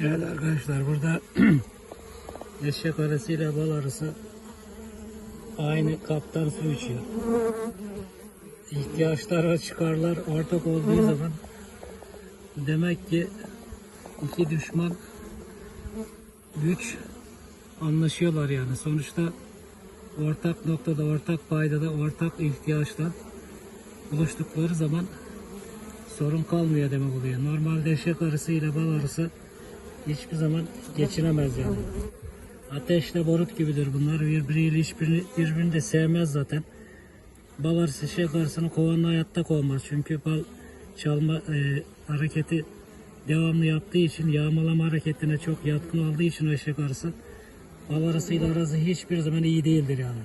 Evet arkadaşlar burada eşek arasıyla bal arısı aynı kaptan su içiyor. İhtiyaçlar ve çıkarlar ortak olduğu zaman demek ki iki düşman güç anlaşıyorlar yani. Sonuçta ortak noktada, ortak paydada, ortak ihtiyaçta buluştukları zaman sorun kalmıyor demek oluyor. Normalde eşek arısı ile bal arısı hiçbir zaman geçinemez yani. Ateşle barut gibidir bunlar. Birbiriyle hiçbirini birbirini de sevmez zaten. Bal arısı eşek arısını kovanla hayatta kovmaz. Çünkü bal çalma e, hareketi devamlı yaptığı için yağmalama hareketine çok yatkın olduğu için eşek arısı bal arısıyla arası hiçbir zaman iyi değildir yani.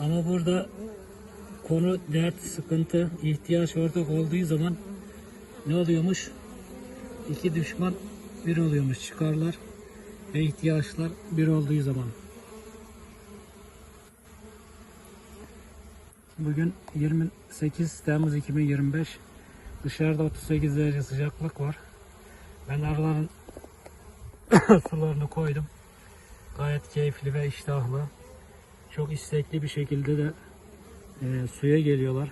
Ama burada konu dert, sıkıntı, ihtiyaç ortak olduğu zaman ne oluyormuş? İki düşman bir oluyormuş çıkarlar ve ihtiyaçlar bir olduğu zaman. Bugün 28 Temmuz 2025. Dışarıda 38 derece sıcaklık var. Ben arıların sularını koydum. Gayet keyifli ve iştahlı. Çok istekli bir şekilde de e, suya geliyorlar.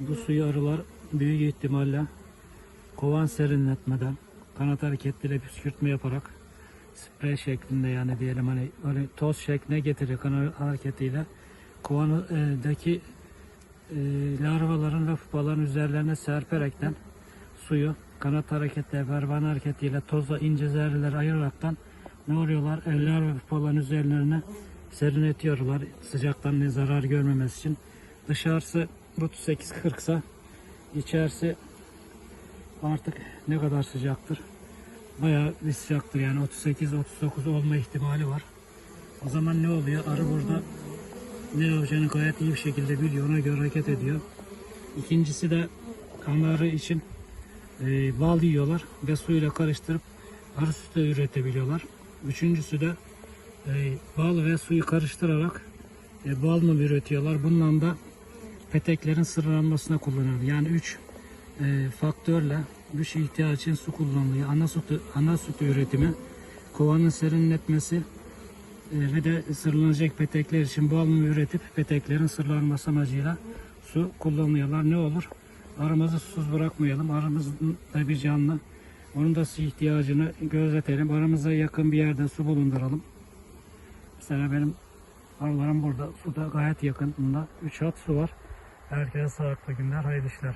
Bu suyu arılar büyük ihtimalle kovan serinletmeden kanat hareketleriyle püskürtme yaparak sprey şeklinde yani diyelim hani öyle toz şekline getiriyor kanat hareketiyle kovandaki e, larvaların ve pupaların üzerlerine serperekten suyu kanat hareketleri, pervane hareketiyle tozla ince zerreler ayıraraktan ne oluyorlar? Eller ve pupaların üzerlerine serinletiyorlar sıcaktan ne zarar görmemesi için. Dışarısı 38-40 ise içerisi artık ne kadar sıcaktır? Bayağı bir sıcaktır yani 38-39 olma ihtimali var. O zaman ne oluyor? Arı burada ne yapacağını gayet iyi bir şekilde biliyor. Ona göre hareket ediyor. İkincisi de kanarı için e, bal yiyorlar ve suyla karıştırıp arı sütü üretebiliyorlar. Üçüncüsü de e, bal ve suyu karıştırarak e, bal mı üretiyorlar. Bundan da peteklerin sırlanmasına kullanılıyor. Yani üç e, faktörle güç ihtiyacı için su kullanılıyor. Ana sütü, ana sütü üretimi, kovanın serinletmesi e, ve de sırlanacak petekler için bal mı üretip peteklerin sırlanması amacıyla su kullanıyorlar. Ne olur? Aramızı susuz bırakmayalım. Aramızın da bir canlı. Onun da su ihtiyacını gözetelim. Aramıza yakın bir yerde su bulunduralım. Mesela benim arılarım burada. Suda gayet yakın. Bunda 3 hat su var. Herkese sağlıklı günler, hayırlı işler.